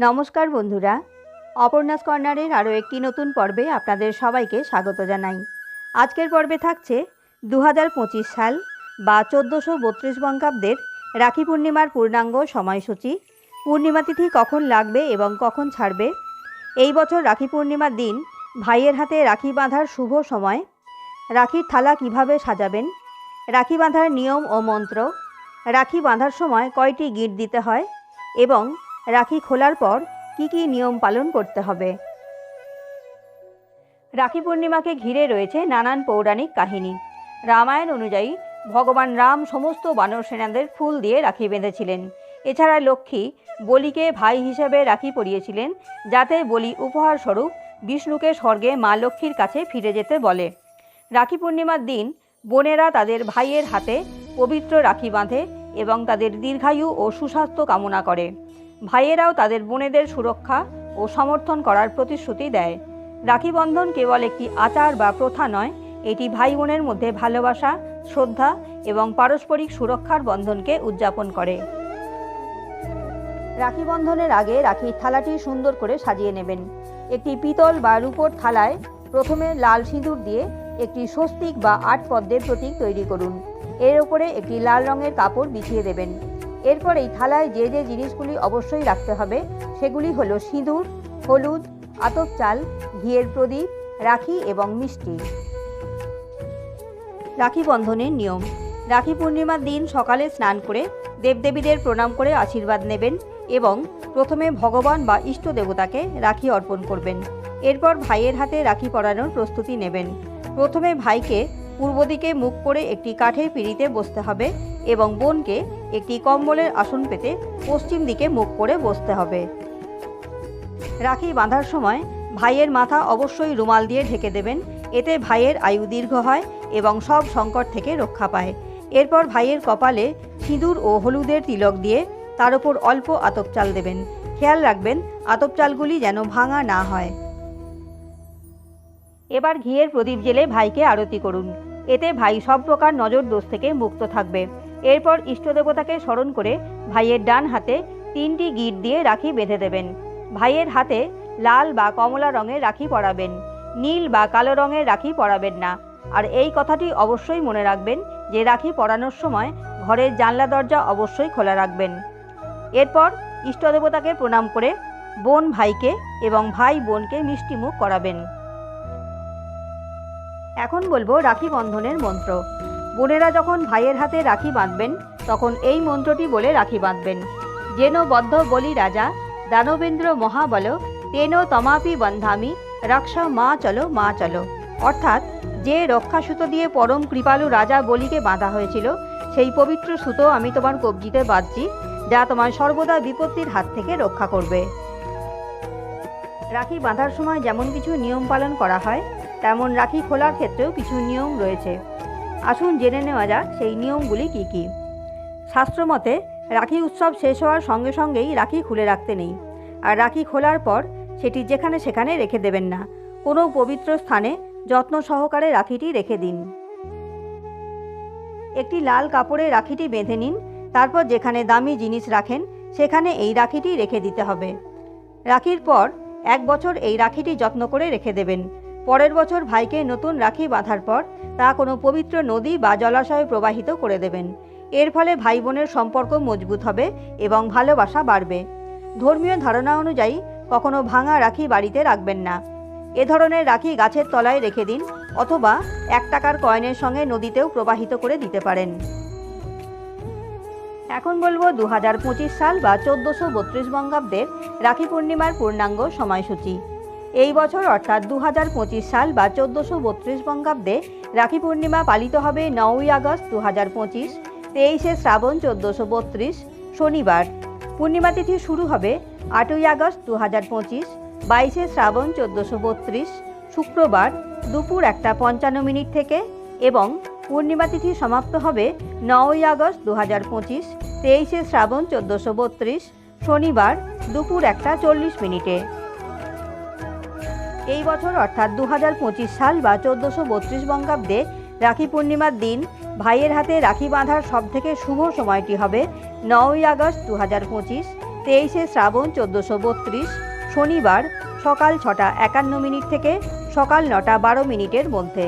নমস্কার বন্ধুরা। অপর্ণাস কর্নারের আরও একটি নতুন পর্বে আপনাদের সবাইকে স্বাগত জানাই। আজকের পর্বে থাকছে দু হাজার পঁচিশ সাল বা চোদ্দোশো বত্রিশ বঙ্গাব্দের রাখি পূর্ণিমার পূর্ণাঙ্গ সময়সূচি। পূর্ণিমা তিথি কখন লাগবে এবং কখন ছাড়বে? এই বছর রাখি পূর্ণিমার দিন ভাইয়ের হাতে রাখি বাঁধার শুভ সময়। রাখির থালা কীভাবে সাজাবেন? রাখি বাঁধার নিয়ম ও মন্ত্র। রাখি বাঁধার সময় কয়টি গিট দিতে হয়? এবং রাখি খোলার পর কি কি নিয়ম পালন করতে হবে? রাখি পূর্ণিমাকে ঘিরে রয়েছে নানান পৌরাণিক কাহিনী। রামায়ণ অনুযায়ী ভগবান রাম সমস্ত বানর সেনাদের ফুল দিয়ে রাখি বেঁধেছিলেন। এছাড়া লক্ষ্মী বলিকে ভাই হিসেবে রাখি পরিয়েছিলেন, যাতে বলি উপহার স্বরূপ বিষ্ণুকে স্বর্গে মা লক্ষ্মীর কাছে ফিরে যেতে বলে। রাখি পূর্ণিমার দিন বোনেরা তাদের ভাইয়ের হাতে পবিত্র রাখি বাঁধে এবং তাদের দীর্ঘায়ু ও সুস্বাস্থ্য কামনা করে। ভাইয়েরাও তাদের বোনেদের সুরক্ষা ও সমর্থন করার প্রতিশ্রুতি দেয়। রাখি বন্ধন কেবল একটি আচার বা প্রথা নয়, এটি ভাই বোনের মধ্যে ভালোবাসা, শ্রদ্ধা এবং পারস্পরিক সুরক্ষার বন্ধনকে উদযাপন করে। রাখি বন্ধনের আগে রাখির থালাটি সুন্দর করে সাজিয়ে নেবেন। একটি পিতল বা রূপোর থালায় প্রথমে লাল সিঁদুর দিয়ে একটি স্বস্তিক বা আট পদ্মের প্রতীক তৈরি করুন। এর উপরে একটি লাল রঙের কাপড় বিছিয়ে দেবেন। এরপর এই থালায় যে যে জিনিসগুলি অবশ্যই রাখতে হবে, সেগুলি হলো সিঁদুর, হলুদ, আতপ চাল, ঘিয়ের প্রদীপ, রাখি এবং মিষ্টি। রাখি বন্ধনের নিয়ম। রাখি পূর্ণিমার দিন সকালে স্নান করে দেবদেবীদের প্রণাম করে আশীর্বাদ নেবেন এবং প্রথমে ভগবান বা ইষ্ট দেবতাকে রাখি অর্পণ করবেন। এরপর ভাইয়ের হাতে রাখি পরানোর প্রস্তুতি নেবেন। প্রথমে ভাইকে পূর্ব দিকে মুখ করে একটি কাঠের পিঁড়িতে বসতে হবে এবং বোনকে একটি কম্বলের আসন পেতে পশ্চিম দিকে মুখ করে বসতে হবে। রাখি বাঁধার সময় ভাইয়ের মাথা অবশ্যই রুমাল দিয়ে ঢেকে দেবেন, এতে ভাইয়ের আয়ু দীর্ঘ হয় এবং সব সংকট থেকে রক্ষা পায়। এরপর ভাইয়ের কপালে সিঁদুর ও হলুদের তিলক দিয়ে তার উপর অল্প আতপ চাল দেবেন। খেয়াল রাখবেন, আতপ চালগুলি যেন ভাঙা না হয়। এবার ঘিয়ের প্রদীপ জেলে ভাইকে আরতি করুন। এতে ভাই সব প্রকার নজর দোষ থেকে মুক্ত থাকবে। এরপর ইষ্টদেবতাকে স্মরণ করে ভাইয়ের ডান হাতে তিনটি গিট দিয়ে রাখি বেঁধে দেবেন। ভাইয়ের হাতে লাল বা কমলা রঙের রাখি পরাবেন, নীল বা কালো রঙের রাখি পরাবেন না। আর এই কথাটি অবশ্যই মনে রাখবেন যে রাখি পরানোর সময় ঘরের জানলা দরজা অবশ্যই খোলা রাখবেন। এরপর ইষ্টদেবতাকে প্রণাম করে বোন ভাইকে এবং ভাই বোনকে মিষ্টিমুখ করাবেন। এখন বলব রাখি বন্ধনের মন্ত্র। বোনেরা যখন ভাইয়ের হাতে রাখি বাঁধবেন, তখন এই মন্ত্রটি বলে রাখি বাঁধবেন। যেন বদ্ধ বলি রাজা, দানবেন্দ্র মহাবল, তেন তমাপি বন্ধামি, রক্ষা মা চলো মা চলো। অর্থাৎ যে রক্ষা সুতো দিয়ে পরম কৃপালু রাজা বলিকে বাঁধা হয়েছিল, সেই পবিত্র সুতো আমি তোমার কবজিতে বাঁধছি, যা তোমার সর্বদা বিপত্তির হাত থেকে রক্ষা করবে। রাখি বাঁধার সময় যেমন কিছু নিয়ম পালন করা হয় তেমন রাখি খোলার ক্ষেত্রেও কিছু নিয়ম রয়েছে। আসুন জেনে নেওয়া যাক সেই নিয়মগুলি কি কি। শাস্ত্রমতে, রাখি উৎসব শেষ হওয়ার সঙ্গে সঙ্গেই রাখি খুলে রাখতে নেই। আর রাখি খোলার পর সেটি যেখানে সেখানে রেখে দেবেন না। কোনো পবিত্র স্থানে যত্ন সহকারে রাখিটি রেখে দিন। একটি লাল কাপড়ে রাখিটি বেঁধে নিন। তারপর যেখানে দামি জিনিস রাখেন, সেখানে এই রাখিটি রেখে দিতে হবে। রাখির পর এক বছর এই রাখিটি যত্ন করে রেখে দেবেন। পরের বছর ভাইকে নতুন রাখি বাঁধার পর তা কোনো পবিত্র নদী বা জলাশয়ে প্রবাহিত করে দেবেন। এর ফলে ভাই বোনের সম্পর্ক মজবুত হবে এবং ভালোবাসা বাড়বে। ধর্মীয় ধারণা অনুযায়ী কখনো ভাঙা রাখি বাড়িতে রাখবেন না। এ ধরনের রাখি গাছের তলায় রেখে দিন অথবা এক টাকার কয়েনের সঙ্গে নদীতেও প্রবাহিত করে দিতে পারেন। এখন বলব দু হাজার পঁচিশ সাল বা চোদ্দোশো বত্রিশ বঙ্গাব্দের রাখি পূর্ণিমার পূর্ণাঙ্গ সময়সূচি। এই বছর অর্থাৎ দু হাজার পঁচিশ সাল বা চোদ্দোশো বত্রিশ বঙ্গাব্দে রাখি পূর্ণিমা পালিত হবে নয়ই আগস্ট দু হাজার পঁচিশ, তেইশে শ্রাবণ চোদ্দোশো বত্রিশ, শনিবার। পূর্ণিমা তিথি শুরু হবে আটই আগস্ট দু হাজার পঁচিশ, বাইশে শ্রাবণ চোদ্দোশো বত্রিশ, শুক্রবার দুপুর একটা পঞ্চান্ন মিনিট থেকে এবং পূর্ণিমা তিথি সমাপ্ত হবে নয়ই আগস্ট দু হাজার পঁচিশ, তেইশে শ্রাবণ চোদ্দোশো বত্রিশ, শনিবার দুপুর একটা চল্লিশ মিনিটে। এই বছর অর্থাৎ দু হাজার পঁচিশ সাল বা চোদ্দোশো বত্রিশ বঙ্গাব্দে রাখি পূর্ণিমার দিন ভাইয়ের হাতে রাখি বাঁধার সবথেকে শুভ সময়টি হবে নয়ই আগস্ট দু হাজার পঁচিশ, তেইশে শ্রাবণ চোদ্দোশো বত্রিশ, শনিবার সকাল ছটা একান্ন মিনিট থেকে সকাল নটা বারো মিনিটের মধ্যে।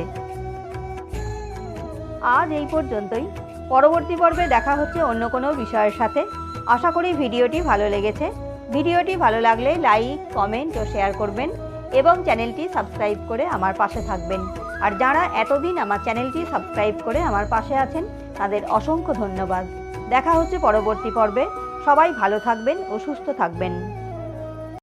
আজ এই পর্যন্তই। পরবর্তী পর্বে দেখা হচ্ছে অন্য কোনো বিষয়ের সাথে। আশা করি ভিডিওটি ভালো লেগেছে। ভিডিওটি ভালো লাগলে লাইক, কমেন্ট ও শেয়ার করবেন। এবং চ্যানেলটি সাবস্ক্রাইব করে আমার পাশে থাকবেন। আর যারা এতদিন আমার চ্যানেলটি সাবস্ক্রাইব করে আমার পাশে আছেন, তাদের অসংখ্য ধন্যবাদ। দেখা হচ্ছে পরবর্তী পর্বে। সবাই ভালো থাকবেন ও সুস্থ থাকবেন।